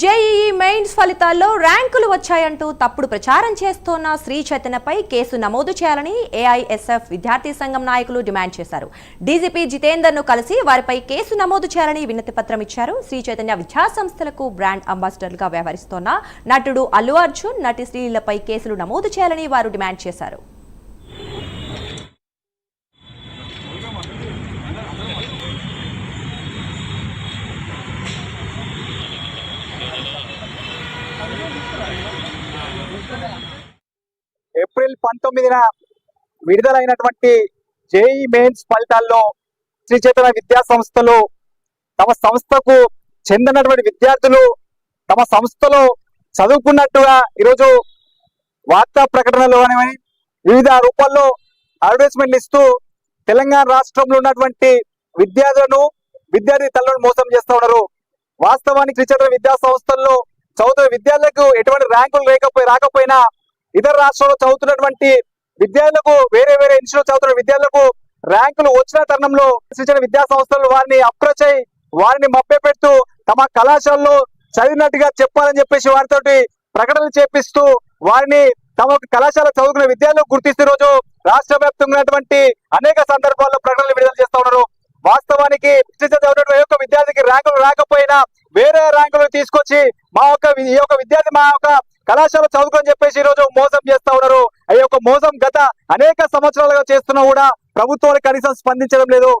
JEE mains ఫలితాల్లో ర్యాంకులు వచ్చాయంటూ తప్పుడు ప్రచారం చేస్తోన్న శ్రీ చైతన్యపై కేసు నమోదు చేయాలని ఏఐఎస్ఎఫ్ విద్యార్థి సంఘం నాయకులు డిమాండ్ చేశారు. డీజీపీ జితేందర్ను కలిసి వారిపై కేసు నమోదు చేయాలని వినతి పత్రం ఇచ్చారు. శ్రీ చైతన్య విద్యా సంస్థలకు బ్రాండ్ అంబాసిడర్లుగా వ్యవహరిస్తోన్న నటుడు అల్లు అర్జున్ నటి శ్రీలపై కేసులు నమోదు చేయాలని వారు డిమాండ్ చేశారు. ఏప్రిల్ పంతొమ్మిదిన విడుదలైనటువంటి జేఈ మెయిన్స్ ఫలితాల్లో శ్రీ చైతన్య విద్యా సంస్థలు తమ సంస్థకు చెందినటువంటి విద్యార్థులు తమ సంస్థలో చదువుకున్నట్టుగా ఈరోజు వార్తా ప్రకటనలు అనేవి వివిధ రూపాల్లో అడ్వర్టైజ్మెంట్లు ఇస్తూ తెలంగాణ రాష్ట్రంలో ఉన్నటువంటి విద్యార్థులను విద్యార్థి తల్లులను మోసం చేస్తూ ఉన్నారు. వాస్తవానికి శ్రీ చైతన్య విద్యా సంస్థల్లో చదువుతున్న విద్యార్థులకు ఎటువంటి ర్యాంకులు లేకపోయి రాకపోయినా ఇతర రాష్ట్రంలో చదువుతున్నటువంటి విద్యార్థులకు వేరే వేరే ఇన్స్టిట్యూట్ చదువుతున్న విద్యార్థులకు ర్యాంకులు వచ్చిన తరుణంలో శిక్షణ విద్యా సంస్థలు వారిని అప్రోచ్ అయి వారిని మభ్యపెడుతూ తమ కళాశాలలో చదివినట్టుగా చెప్పాలని చెప్పేసి వారితోటి ప్రకటనలు చేపిస్తూ వారిని తమ కళాశాల చదువుకునే విద్యార్థులు గుర్తిస్తే రోజు రాష్ట్ర వ్యాప్తంగా ఉన్నటువంటి అనేక సందర్భాల్లో ప్రకటనలు విడుదల చేస్తా ఉన్నారు. వాస్తవానికి శిక్షణ చదివినటువంటి యొక్క ఒక్క విద్యార్థికి ర్యాంకులు రాకపోయినా వేరే ర్యాంకులు తీసుకొచ్చి మా యొక్క ఈ యొక్క విద్యార్థి మా యొక్క కళాశాల చదువుకొని చెప్పేసి ఈ రోజు మోసం చేస్తా ఉన్నారు. ఈ యొక్క మోసం గత అనేక సంవత్సరాలుగా చేస్తున్నా కూడా ప్రభుత్వాలు కనీసం స్పందించడం లేదు.